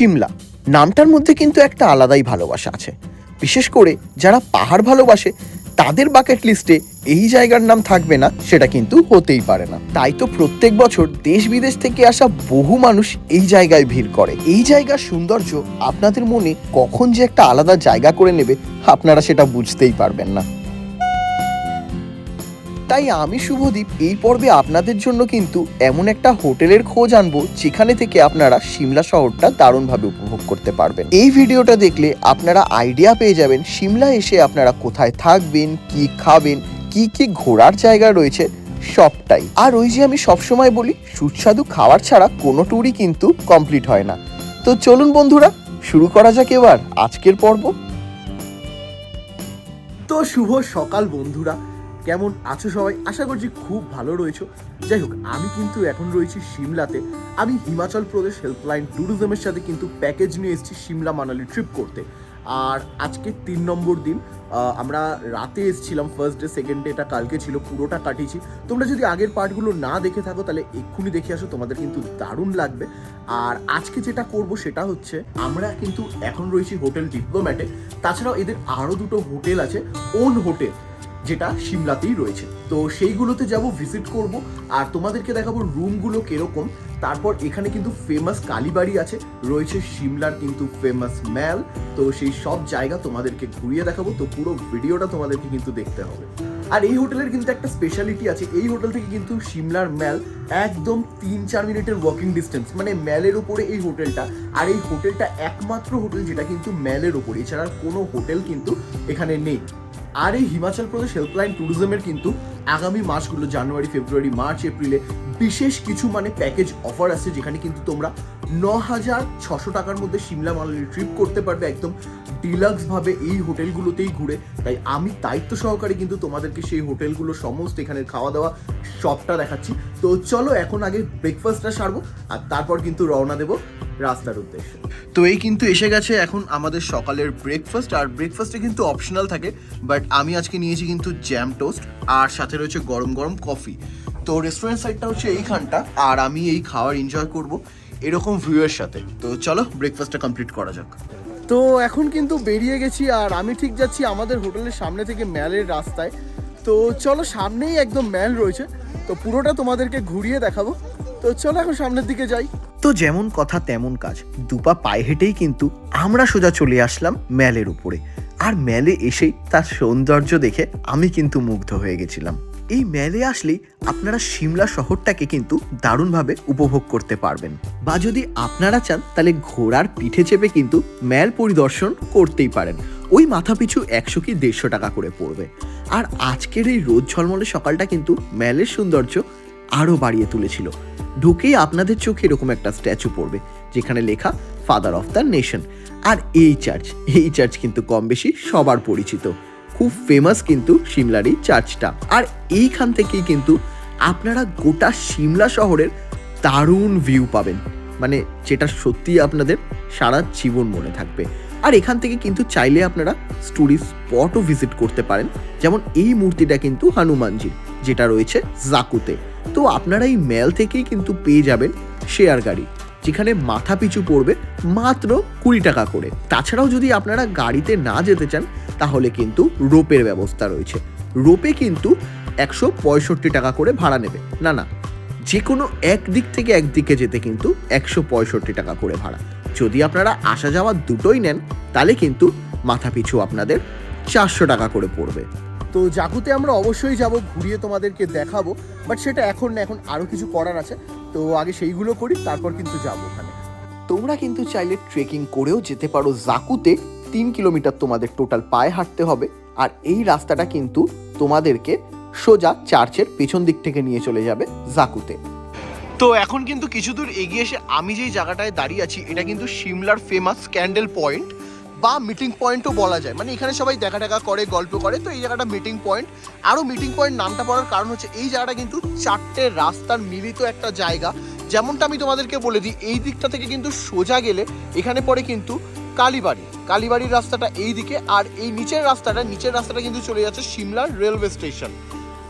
সিমলা নামটার মধ্যে কিন্তু একটা আলাদাই ভালোবাসা আছে। বিশেষ করে যারা পাহাড় ভালোবাসে, তাদের বাকেট লিস্টে এই জায়গার নাম থাকবে না, সেটা কিন্তু হতেই পারে না। তাই তো প্রত্যেক বছর দেশ বিদেশ থেকে আসা বহু মানুষ এই জায়গায় ভিড় করে। এই জায়গার সৌন্দর্য আপনাদের মনে কখন যে একটা আলাদা জায়গা করে নেবে, আপনারা সেটা বুঝতেই পারবেন না। তাই আমি শুভদীপ এই পর্বে আপনাদের জন্য কিন্তু এমন একটা হোটেলের খোঁজ আনব যেখানে থেকে আপনারা সিমলা শহরটা দারুণভাবে উপভোগ করতে পারবেন। এই ভিডিওটা দেখলে আপনারা আইডিয়া পেয়ে যাবেন সিমলা এসে আপনারা কোথায় থাকবেন, কি খাবেন, কি কি ঘোরার জায়গা রয়েছে, সবটাই। আর ওই যে আমি সবসময় বলি, সুস্বাদু খাবার ছাড়া কোনো ট্যুরই কিন্তু কমপ্লিট হয় না। তো চলুন বন্ধুরা, শুরু করা যাক এবার আজকের পর্ব। তো শুভ সকাল বন্ধুরা। কেমন আছো সবাই? আশা করছি খুব ভালো রয়েছো। যাই হোক, আমি কিন্তু এখন রয়েছি সিমলাতে। আমি হিমাচল প্রদেশ হেল্পলাইন ট্যুরিজমের সাথে কিন্তু প্যাকেজ নিয়ে এসেছি সিমলা মানালি ট্রিপ করতে। আর আজকে তিন নম্বর দিন আমরা রাতে এসেছিলাম ফার্স্ট ডে সেকেন্ড ডেটা কালকে ছিল, পুরোটা কাটিয়েছি। তোমরা যদি আগের পার্টগুলো না দেখে থাকো, তাহলে এক্ষুনি দেখে আসো, তোমাদের কিন্তু দারুণ লাগবে। আর আজকে যেটা করব সেটা হচ্ছে, আমরা কিন্তু এখন রয়েছি হোটেল ডিপ্লোম্যাটে। তাছাড়াও এদের আরও দুটো হোটেল আছে, ওন হোটেল। যেটা সিমলাতেই রয়েছে। তো সেইগুলোতে যাব ভিজিট করব, আর তোমাদেরকে দেখাবো রুমগুলো কীরকম। তারপর এখানে কিন্তু ফেমাস কালীবাড়ি আছে, রয়েছে সিমলার কিন্তু ফেমাস ম্যাল তো সেই সব জায়গা তোমাদেরকে ঘুরিয়ে দেখাবো, তো পুরো ভিডিওটা তোমাদেরকে কিন্তু দেখতে হবে। আর এই হোটেলের কিন্তু একটা স্পেশালিটি আছে, এই হোটেল থেকে কিন্তু সিমলার ম্যাল একদম তিন চার মিনিটের ওয়াকিং ডিস্টেন্স মানে ম্যালের উপরে এই হোটেলটা। আর এই হোটেলটা একমাত্র হোটেল যেটা কিন্তু ম্যালের উপরে, এছাড়া কোনো হোটেল কিন্তু এখানে নেই। আর এই হিমাচল প্রদেশ হেল্পলাইন ট্যুরিজমের কিন্তু আগামী মাসগুলো, জানুয়ারি, ফেব্রুয়ারি, মার্চ, এপ্রিলে বিশেষ কিছু মানে প্যাকেজ অফার আছে যেখানে কিন্তু তোমরা ন হাজার ছশো টাকার মধ্যে সিমলা মানালি ট্রিপ করতে পারবে একদম ডিলাক্স ভাবে এই হোটেলগুলোতেই ঘুরে। তাই আমি দায়িত্ব সহকারে কিন্তু তোমাদেরকে সেই হোটেলগুলো সমস্ত এখানে খাওয়া দাওয়া সবটা দেখাচ্ছি। তো চলো এখন আগে ব্রেকফাস্টটা সারবো, আর তারপর কিন্তু রওনা দেবো। রাস্তার উদ্দেশ্যে। তো এই কিন্তু এসে গেছে এখন আমাদের সকালের ব্রেকফাস্ট আর ব্রেকফাস্টে কিন্তু অপশনাল থাকে বাট আমি আজকে নিয়েছি কিন্তু জ্যাম টোস্ট আর সাথে রয়েছে গরম গরম কফি তো রেস্টুরেন্ট সাইডটা হচ্ছে এইখানটা, আর আমি এই খাওয়ার এনজয় করব এরকম ভিউয়ের সাথে। তো চলো ব্রেকফাস্টটা কমপ্লিট করা যাক। তো এখন কিন্তু বেরিয়ে গেছি, আর আমি ঠিক যাচ্ছি আমাদের হোটেলের সামনে থেকে ম্যালের রাস্তায়। তো চলো সামনেই একদম ম্যাল রয়েছে, তো পুরোটা তোমাদেরকে ঘুরিয়ে দেখাবো। তো চলো এখন সামনের দিকে যাই। তো যেমন কথা তেমন কাজ। দুপা পায়ে হেঁটেই কিন্তু আমরা সোজা চলে আসলাম ম্যালের উপরে। আর ম্যালে এসেই তার সৌন্দর্য দেখে আমি কিন্তু মুগ্ধ হয়ে গেছিলাম। এই ম্যালে আসলেই আপনারা সিমলা শহরটাকে কিন্তু দারুণভাবে উপভোগ করতে পারবেন। বা যদি আপনারা চান, তাহলে ঘোড়ার পিঠে চেপে কিন্তু ম্যাল পরিদর্শন করতেই পারেন। ওই মাথা পিছু একশো কি দেড়শো টাকা করে পড়বে। আর আজকের এই রোদ ঝলমলে সকালটা কিন্তু ম্যালের সৌন্দর্য আরও বাড়িয়ে তুলেছিল। ঢুকেই আপনাদের চোখে এরকম একটা স্ট্যাচু পড়বে, যেখানে লেখা ফাদার অফ দ্য নেশন আর এই চার্চ এই চার্চ কিন্তু কম বেশি সবার পরিচিত। খুব ফেমাস কিন্তু সিমলার এই চার্চটা। আর এইখান থেকেই কিন্তু আপনারা গোটা সিমলা শহরের দারুণ ভিউ পাবেন। মানে যেটা সত্যিই আপনাদের সারা জীবন মনে থাকবে। আর এখান থেকে কিন্তু চাইলে আপনারা টুরিস্ট স্পটও ভিজিট করতে পারেন। যেমন এই মূর্তিটা কিন্তু হনুমানজির, যেটা রয়েছে জাকুতে। তো আপনারা এই ম্যাল থেকেই কিন্তু পেয়ে যাবেন শেয়ার গাড়ি, যেখানে মাথা পিছু পড়বে মাত্র কুড়ি টাকা করে। তাছাড়াও যদি আপনারা গাড়িতে না যেতে চান, তাহলে কিন্তু রোপের ব্যবস্থা রয়েছে। রোপে কিন্তু একশো পঁয়ষট্টি টাকা করে ভাড়া নেবে। না না যে কোনো এক দিক থেকে একদিকে যেতে কিন্তু একশো পঁয়ষট্টি টাকা করে ভাড়া। যদি আপনারা আসা যাওয়া দুটোই নেন, তাহলে কিন্তু মাথা পিছু আপনাদের চারশো টাকা করে পড়বে। তো জাকুতে আমরা অবশ্যই যাব, ঘুরিয়ে তোমাদেরকে দেখাবো বাট সেটা এখন না, এখন আরও কিছু করার আছে। তো আগে সেইগুলো করি, তারপর কিন্তু যাব ওখানে। তোমরা কিন্তু চাইলে ট্রেকিং করেও যেতে পারো। জাকুতে তিন কিলোমিটার তোমাদের টোটাল পায়ে হাঁটতে হবে, আর এই রাস্তাটা কিন্তু তোমাদেরকে সোজা চার্চের পেছন দিক থেকে নিয়ে চলে যাবে জাকুতে তো এখন কিন্তু কিছু দূর এগিয়ে এসে আমি যেই জায়গাটায় দাঁড়িয়ে আছি, এটা কিন্তু সিমলার ফেমাস ক্যান্ডেল পয়েন্ট বা মিটিং পয়েন্টও বলা যায়। মানে এখানে সবাই দেখা টাকা করে, গল্প করে, তো এই জায়গাটা মিটিং পয়েন্ট আরও মিটিং পয়েন্ট নামটা পড়ার কারণ হচ্ছে এই জায়গাটা কিন্তু চারটে রাস্তার মিলিত একটা জায়গা। যেমনটা আমি তোমাদেরকে বলে দিই, এই দিকটা থেকে কিন্তু সোজা গেলে এখানে পড়ে কিন্তু কালীবাড়ি। কালীবাড়ির রাস্তাটা এই দিকে, আর এই নিচের রাস্তাটা নিচের রাস্তাটা কিন্তু চলে যাচ্ছে সিমলার রেলওয়ে স্টেশন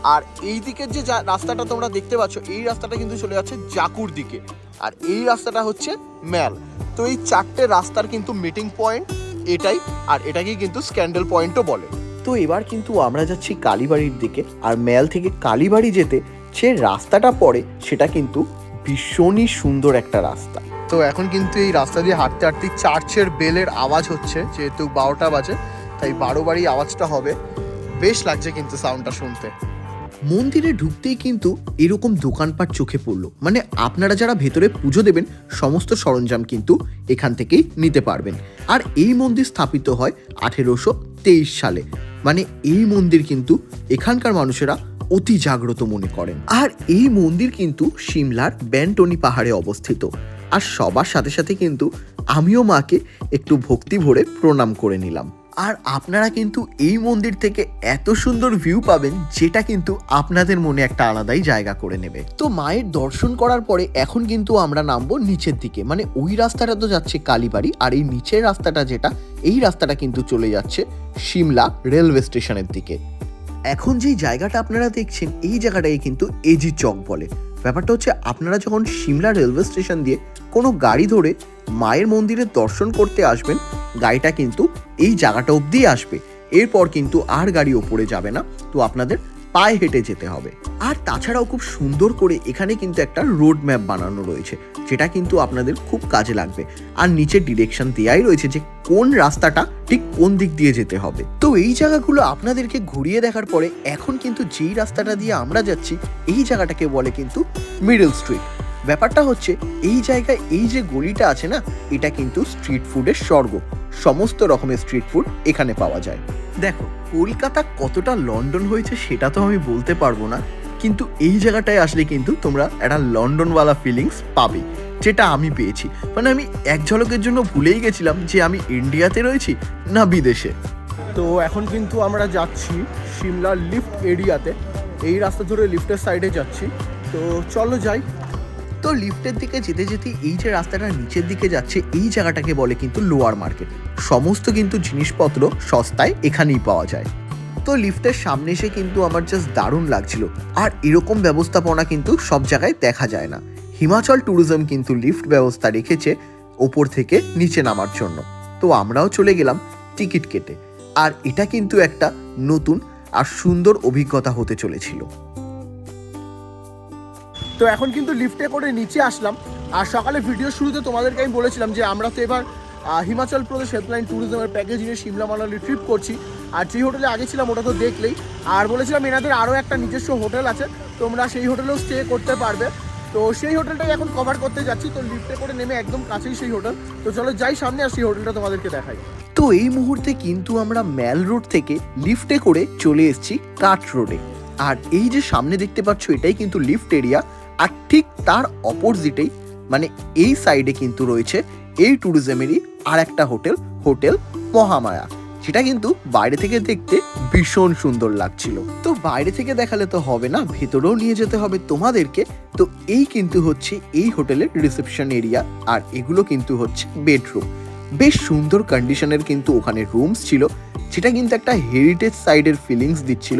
আর এই দিকের যে রাস্তাটা তোমরা দেখতে পাচ্ছ এই রাস্তাটা কিন্তু চলে যাচ্ছে জাকুর দিকে। আর এই রাস্তাটা হচ্ছে ম্যাল। তো তো এই চারটে রাস্তার কিন্তু মিটিং পয়েন্ট এটাই আর এটাকেই কিন্তু স্ক্যান্ডেল পয়েন্টও বলে। তো এবার কিন্তু আমরা যাচ্ছি কালীবাড়ির দিকে আর ম্যাল থেকে কালীবাড়ি যেতে যে রাস্তাটা পড়ে সেটা কিন্তু ভীষণই সুন্দর একটা রাস্তা। তো এখন কিন্তু এই রাস্তা দিয়ে হাঁটতে হাঁটতে চার্চের বেলের আওয়াজ হচ্ছে যেহেতু বারোটা বাজে তাই বারো বাড়ি আওয়াজটা হবে। বেশ লাগছে কিন্তু সাউন্ডটা শুনতে। মন্দিরে ঢুকতেই কিন্তু এরকম দোকানপাট চোখে পড়ল। মানে আপনারা যারা ভেতরে পুজো দেবেন, সমস্ত সরঞ্জাম কিন্তু এখান থেকেই নিতে পারবেন। আর এই মন্দির স্থাপিত হয় আঠেরোশো তেইশ সালে। মানে এই মন্দির কিন্তু এখানকার মানুষেরা অতি জাগ্রত মনে করেন। আর এই মন্দির কিন্তু সিমলার ব্যান্টনি পাহাড়ে অবস্থিত। আর সবার সাথে সাথে কিন্তু আমিও মাকে একটু ভক্তি ভরে প্রণাম করে নিলাম। আর আপনারা কিন্তু এই মন্দির থেকে এত সুন্দর ভিউ পাবেন, যেটা কিন্তু আপনাদের মনে একটা আলাদাই জায়গা করে নেবে। তো মায়ের দর্শন করার পরে এখন কিন্তু আমরা নামবো নিচের দিকে। মানে ওই রাস্তাটা তো যাচ্ছে কালীবাড়ি, আর এই নিচের রাস্তাটা যেটা, এই রাস্তাটা কিন্তু চলে যাচ্ছে সিমলা রেলওয়ে স্টেশনের দিকে। এখন যেই জায়গাটা আপনারা দেখছেন, এই জায়গাটাই কিন্তু এজি চক বলে। ব্যাপারটা হচ্ছে আপনারা যখন সিমলা রেলওয়ে স্টেশন দিয়ে কোনো গাড়ি ধরে মায়ের মন্দিরের দর্শন করতে আসবেন গাড়িটা কিন্তু এই জায়গাটা অবধি আসবে। এরপর কিন্তু আর গাড়ি ওপরে যাবে না, তো আপনাদের পায়ে হেঁটে যেতে হবে। আর তাছাড়াও খুব সুন্দর করে এখানে কিন্তু একটা রোড ম্যাপ বানানো রয়েছে, যেটা কিন্তু আপনাদের খুব কাজে লাগবে। আর নিচে ডিরেকশন দেওয়াই রয়েছে যে কোন রাস্তাটা ঠিক কোন দিক দিয়ে যেতে হবে। তো এই জায়গাগুলো আপনাদেরকে ঘুরিয়ে দেখার পরে এখন কিন্তু যেই রাস্তাটা দিয়ে আমরা যাচ্ছি, এই জায়গাটাকে বলে কিন্তু মিডল স্ট্রিট। ব্যাপারটা হচ্ছে, এই জায়গায় এই যে গলিটা আছে না, এটা কিন্তু স্ট্রিট ফুডের স্বর্গ। সমস্ত রকমের স্ট্রিট ফুড এখানে পাওয়া যায়। দেখো, কলকাতা কতটা লন্ডন হয়েছে সেটা তো আমি বলতে পারব না, কিন্তু এই জায়গাটায় আসলে কিন্তু তোমরা একটা লন্ডনওয়ালা ফিলিংস পাবে, যেটা আমি পেয়েছি। মানে আমি এক ঝলকের জন্য ভুলেই গেছিলাম যে আমি ইন্ডিয়াতে রয়েছি না বিদেশে। তো এখন কিন্তু আমরা যাচ্ছি সিমলা লিফট এরিয়াতে এই রাস্তা ধরে লিফটের সাইডে যাচ্ছি। তো চলো যাই তো লিফটের দিকে যেতে যেতে এই যে রাস্তাটা নিচের দিকে যাচ্ছে, এই জায়গাটাকে বলে কিন্তু লোয়ার মার্কেট। সমস্ত কিন্তু জিনিসপত্র সস্তায় এখানেই পাওয়া যায়। তো লিফটের সামনে এসে কিন্তু আমার জাস্ট দারুণ লাগছিল। আর এরকম ব্যবস্থাপনা কিন্তু সব জায়গায় দেখা যায় না। হিমাচল ট্যুরিজম কিন্তু লিফট ব্যবস্থা রেখেছে ওপর থেকে নিচে নামার জন্য। তো আমরাও চলে গেলাম টিকিট কেটে। আর এটা কিন্তু একটা নতুন আর সুন্দর অভিজ্ঞতা হতে চলেছিল। তো এখন কিন্তু লিফটে করে নিচে আসলাম। আর সকালে ভিডিও শুরুতে তোমাদেরকে আমি বলেছিলাম যে আমরা তো এবার হিমাচল প্রদেশ হেল্পলাইন ট্যুরিজমের প্যাকেজ নিয়ে সিমলা মানালি ট্রিপ করছি। আর যে হোটেলে আগে ছিলাম ওটা তো দেখলেই। আর বলেছিলাম এনাদের আরও একটা নিজস্ব হোটেল আছে। তোমরা সেই হোটেলেও স্টে করতে পারবে। তো সেই হোটেলটাই এখন কভার করতে যাচ্ছি। তো লিফটে করে নেমে একদম কাছেই সেই হোটেল তো চলো যাই সামনে আর সেই হোটেলটা তোমাদেরকে দেখাই। তো এই মুহূর্তে কিন্তু আমরা ম্যাল রোড থেকে লিফটে করে চলে এসেছি কাট রোডে আর এই যে সামনে দেখতে পাচ্ছ এটাই কিন্তু লিফট এরিয়া আর ঠিক তার অপোজিটেই মানে এই সাইডে কিন্তু রয়েছে এই ট্যুরিজমেরই আর একটা হোটেল হোটেল মহামায়া। সেটা কিন্তু বাইরে থেকে দেখতে ভীষণ সুন্দর লাগছিল। তো বাইরে থেকে দেখালে তো হবে না, ভেতরেও নিয়ে যেতে হবে তোমাদেরকে। তো এই কিন্তু হচ্ছে এই হোটেলের রিসেপশন এরিয়া আর এগুলো কিন্তু হচ্ছে বেডরুম বেশ সুন্দর কন্ডিশনের কিন্তু ওখানে রুমস ছিল। যেটা কিন্তু একটা হেরিটেজ সাইডের ফিলিংস দিচ্ছিল।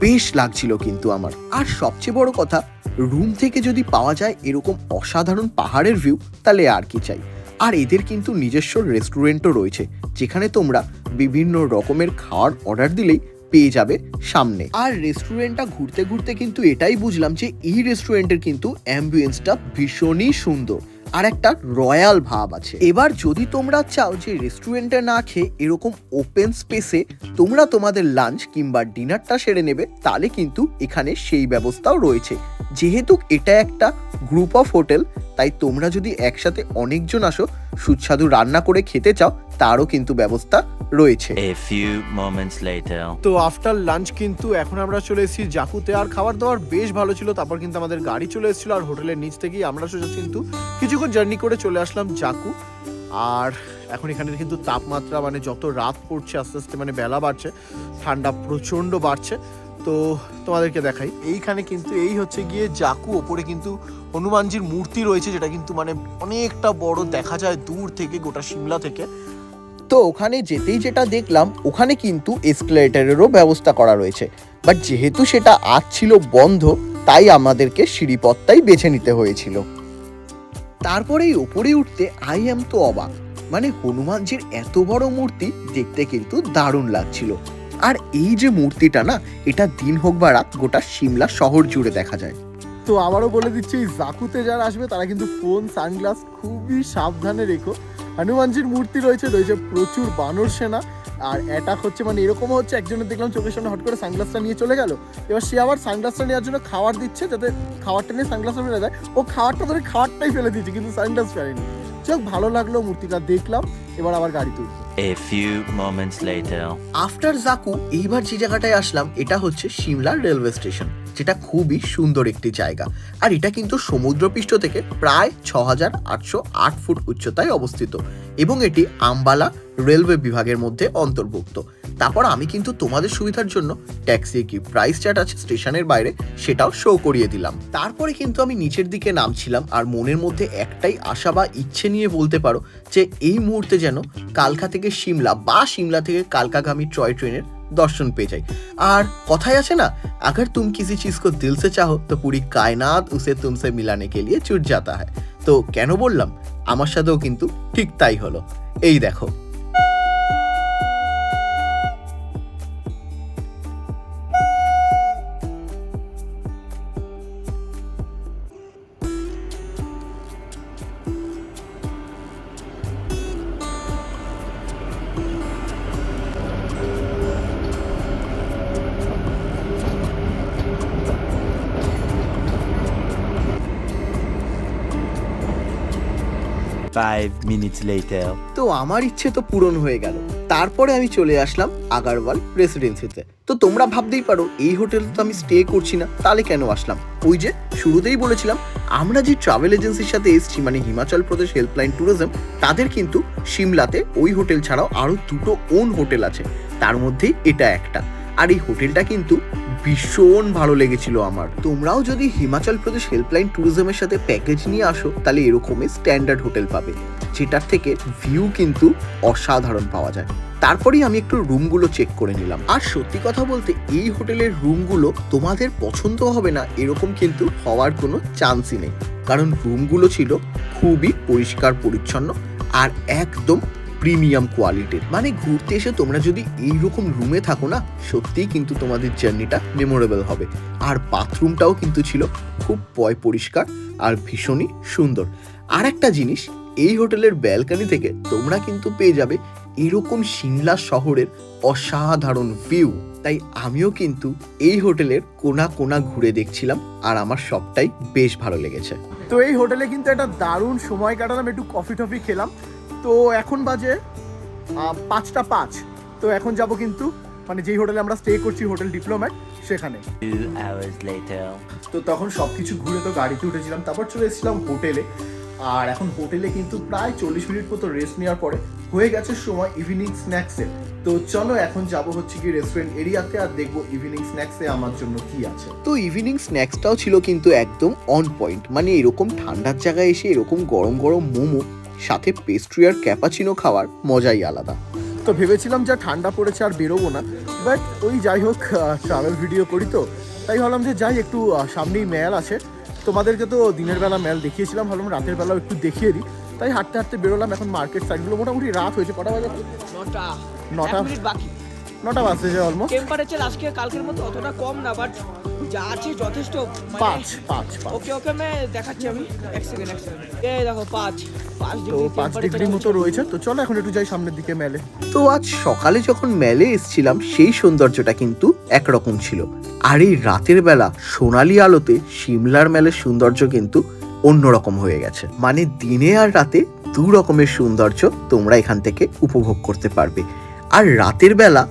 বেশ লাগছিল কিন্তু আমার। আর সবচেয়ে বড় কথা রুম থেকে যদি পাওয়া যায় এরকম অসাধারণ পাহাড়ের ভিউ তাহলে আর কি চাই? আর এদের কিন্তু নিজস্ব রেস্টুরেন্টও রয়েছে, যেখানে তোমরা বিভিন্ন রকমের খাওয়ার অর্ডার দিলেই পেয়ে যাবে সামনে। আর রেস্টুরেন্টটা ঘুরতে ঘুরতে কিন্তু এটাই বুঝলাম যে এই রেস্টুরেন্টের কিন্তু অ্যাম্বিয়েন্সটা ভীষণই সুন্দর। আর একটা রয়্যাল ভাব আছে। এবার যদি তোমরা চাও যে রেস্টুরেন্টে না খেয়ে এরকম ওপেন স্পেসে তোমরা তোমাদের লাঞ্চ কিংবা ডিনারটা সেরে নেবে, তাহলে কিন্তু এখানে সেই ব্যবস্থাও রয়েছে। যেহেতু এটা একটা গ্রুপ অফ হোটেল তাই তোমরা যদি একসাথে অনেকজন আসো সুস্বাদু রান্না করে খেতে চাও তারও কিন্তু ব্যবস্থা রয়েছে। A few moments later. তো আফটার লাঞ্চ কিন্তু এখন আমরা চলে এসেছি জাকুতে আর খাবার দাবার বেশ ভালো ছিল তারপর কিন্তু আমাদের গাড়ি চলে এসেছিল আর হোটেলের নিচ থেকেই আমরা সোজা কিন্তু কিছুক্ষণ জার্নি করে চলে আসলাম জাকু। আর এখন এখানে কিন্তু তাপমাত্রা মানে যত রাত পড়ছে আস্তে আস্তে মানে বেলা বাড়ছে ঠান্ডা প্রচণ্ড বাড়ছে। তো তোমাদেরকে দেখাই। এইখানে কিন্তু এই হচ্ছে গিয়ে জাকু, ওপরে কিন্তু হনুমানজির মূর্তি রয়েছে, যেটা কিন্তু মানে অনেকটা বড় দেখা যায় দূর থেকে, গোটা সিমলা থেকে। তো ওখানে যেতেই যেটা দেখলাম, ওখানে কিন্তু এসকেলেটারেরও ব্যবস্থা করা রয়েছে। বাট যেহেতু সেটা আজ ছিল বন্ধ, তাই আমাদেরকে সিঁড়িপথটাই বেছে নিতে হয়েছিল। তারপরেই ওপরে উঠতে আই এম তো অবাক। মানে হনুমানজির এত বড় মূর্তি দেখতে কিন্তু দারুণ লাগছিল। আর এই যে মূর্তিটা না, এটা দিন হোক বা রাত, গোটা সিমলা শহর জুড়ে দেখা যায়। তো আবারও বলে দিচ্ছি জাকুতে যারা আসবে, তারা কিন্তু ফোন সানগ্লাস খুবই সাবধানে রেখো। হনুমানজির মূর্তি রয়েছে রয়েছে প্রচুর বানর সেনা, আর অ্যাটাক হচ্ছে মানে এরকম হচ্ছে, একজনের দেখলাম চোখের সামনে হট করে সানগ্লাসটা নিয়ে চলে গেল। এবার সে আবার সানগ্লাসটা নেওয়ার জন্য খাবার দিচ্ছে, যাতে খাবারটা নিয়ে সানগ্লাসটা ফেলে দেয়। ও খাবারটা ধরে খাবারটাই ফেলে দিয়েছে, কিন্তু সানগ্লাস ফেলেনি। চোখ ভালো লাগল মূর্তিটা, দেখলাম। এবার আবার গাড়ি তুলবো। A few moments later. After Jakhoo এইবার যে জায়গাটায় আসলাম, এটা হচ্ছে সিমলা রেলওয়ে স্টেশন, যেটা খুবই সুন্দর একটি জায়গা আর এটা কিন্তু সমুদ্রপৃষ্ঠ থেকে প্রায় ছ হাজার আটশো আট ফুট উচ্চতায় অবস্থিত এবং এটি আম্বালা রেলওয়ে বিভাগের মধ্যে অন্তর্ভুক্ত তারপর আমি কিন্তু তোমাদের সুবিধার জন্য ট্যাক্সি কি প্রাইস চার্ট আছে স্টেশনের বাইরে সেটাও শো করিয়ে দিলাম তারপরে কিন্তু আমি নিচের দিকে নামছিলাম আর মনের মধ্যে একটাই আশা বা ইচ্ছে নিয়ে বলতে পারো যে এই মুহূর্তে যেন কালকা থেকে সিমলা বা সিমলা থেকে কালকাগামী টয় ট্রেনের দর্শন পেয়ে যাই আর কথাই আছে না अगर तुम किसी चीज को दिल से चाहो तो पूरी कायनात उसे तुमसे मिलाने के लिए जुट जाता है তো কেন বললাম আমার সাথেও কিন্তু ঠিক তাই হলো এই দেখো Five minutes later. তো আমার ইচ্ছে তো পূরণ হয়ে গেল। তারপরে আমি চলে আসলাম আগারওয়াল রেসিডেন্সিতে তো তোমরা ভাবতেই পারো, এই হোটেলে তো আমি স্টে করছি না, তাহলে কেন আসলাম? ওই যে, শুরুতেই বলেছিলাম, আমরা যে ট্রাভেল এজেন্সির সাথে এসেছি মানে হিমাচল প্রদেশ হেল্পলাইন ট্যুরিজম তাদের কিন্তু সিমলাতে ওই হোটেল ছাড়াও আরও দুটো ওন হোটেল আছে। তার মধ্যেই এটা একটা। আর এই হোটেলটা কিন্তু ভীষণ ভালো লেগেছিল আমার। তোমরাও যদি হিমাচল প্রদেশ হেল্পলাইন ট্যুরিজমের সাথে প্যাকেজ নিয়ে আসো, তাহলে এরকমই স্ট্যান্ডার্ড হোটেল পাবে, যেটার থেকে ভিউ কিন্তু অসাধারণ পাওয়া যায়। তারপরেই আমি একটু রুমগুলো চেক করে নিলাম। আর সত্যি কথা বলতে, এই হোটেলের রুমগুলো তোমাদের পছন্দ হবে না, এরকম কিন্তু হওয়ার কোনো চান্সই নেই। কারণ রুমগুলো ছিল খুবই পরিষ্কার, পরিচ্ছন্ন, আর একদম প্রিমিয়াম কোয়ালিটির মানে ঘুরতে এসে তোমরা যদি এইরকম রুমে থাকো না, সত্যিই কিন্তু তোমাদের জার্নিটা মেমোরেবল হবে। আর বাথরুমটাও কিন্তু ছিল খুব পয় পরিষ্কার আর ভীষণই সুন্দর। আর একটা জিনিস, এই হোটেলের ব্যালকানি থেকে তোমরা কিন্তু পেয়ে যাবে এরকম সিমলা শহরের অসাধারণ ভিউ তাই আমিও কিন্তু এই হোটেলের কোনা কোনা ঘুরে দেখছিলাম আর আমার সবটাই বেশ ভালো লেগেছে। তো এই হোটেলে কিন্তু একটা দারুণ সময় কাটালাম, একটু কফি টফি খেলাম। তো এখন বাজে পাঁচটা পাঁচ। তো এখন যাব কিন্তু মানে যেই হোটেলে আমরা স্টে করছি হোটেল ডিপ্লোম্যাট সেখানে. তো তখন সব কিছু ঘুরে তো গাড়িতে উঠেছিলাম তারপর চলে এসেছিলাম হোটেলে। আর এখন হোটেলে কিন্তু প্রায় চল্লিশ মিনিট মতো রেস্ট নেওয়ার পরে হয়ে গেছে সময় ইভিনিং স্ন্যাক্সের তো চলো এখন যাব হচ্ছে কি রেস্টুরেন্ট এরিয়াতে আর দেখব ইভিনিং স্ন্যাক্সে আমার জন্য কি আছে। তো ইভিনিং স্ন্যাক্সটাও ছিল কিন্তু একদম অন পয়েন্ট মানে এরকম ঠান্ডার জায়গায় এসে এরকম গরম গরম মোমো সাথে পেস্ট্রি আর ক্যাপাচিনো খাওয়ার মজাই আলাদা। তো ভেবেছিলাম যা ঠান্ডা পড়েছে আর বেরোবো না বাট ওই যাই হোক ট্রাভেল ভিডিও করি তো। তাই ভাবলাম যে যাই একটু সামনেই মেল আছে। তোমাদেরকে তো দিনের বেলা মেল দেখিয়েছিলাম ভাবলাম রাতের বেলাও একটু দেখিয়ে দিই। তাই হাঁটতে হাঁটতে বেরোলাম এখন মার্কেট সাইডগুলো মোটামুটি রাত হয়েছে কটা বাজে? নটা। নটা। বাকি। নটা বাজতে যায় অলমোস্ট টেম্পারেচার আজকে কালকের মতো অতটা কম না বাট যা আছে যথেষ্ট। মানে পাঁচ পাঁচ ওকে ওকে আমি দেখাচ্ছি আমি। এক সেকেন্ড এক সেকেন্ড এই দেখো পাঁচ। পাঁচ তো পাঁচ ডিগ্রি মতো রয়েছে। তো চলো এখন একটু যাই সামনের দিকে মেলে। তো আজ সকালে যখন মেলে এসছিলাম সেই সৌন্দর্যটা কিন্তু একরকম ছিল। আর এই রাতের বেলা সোনালি আলোতে সিমলার মেলের সৌন্দর্য কিন্তু অন্যরকম হয়ে গেছে। মানে দিনে আর রাতে দু রকমের সৌন্দর্য তোমরা এখান থেকে উপভোগ করতে পারবে। আর রাতের বেলা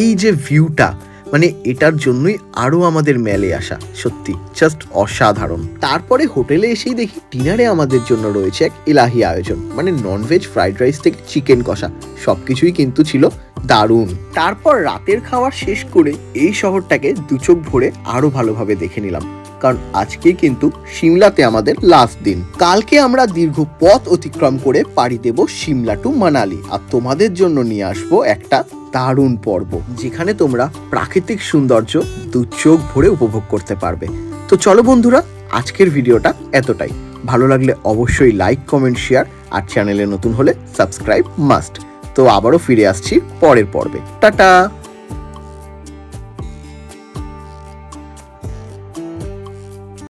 এই যে ভিউটা মানে এটার জন্যই আরও আমাদের মেলে আসা, সত্যি জাস্ট অসাধারণ। তারপরে হোটেলে এসেই দেখি ডিনারে আমাদের জন্য রয়েছে এক ইলাহি আয়োজন মানে ননভেজ ফ্রাইড রাইস থেকে চিকেন কষা সব কিছুই কিন্তু ছিল দারুণ। তারপর রাতের খাওয়া শেষ করে এই শহরটাকে দুচোখ ভরে আরও ভালোভাবে দেখে নিলাম। কারণ আজকে কিন্তু সিমলাতে আমাদের লাস্ট দিন। কালকে আমরা দীর্ঘ পথ অতিক্রম করে পাড়ি দেব সিমলা টু মানালি। আর তোমাদের জন্য নিয়ে আসব একটা দারুণ পর্ব, যেখানে তোমরা প্রাকৃতিক সৌন্দর্য দু চোখ ভরে উপভোগ করতে পারবে। তো চলো বন্ধুরা, আজকের ভিডিওটা এতটাই। ভালো লাগলে অবশ্যই লাইক কমেন্ট শেয়ার আর চ্যানেলে নতুন হলে সাবস্ক্রাইব মাস্ট তো আবারও ফিরে আসছি পরের পর্বে। টাটা!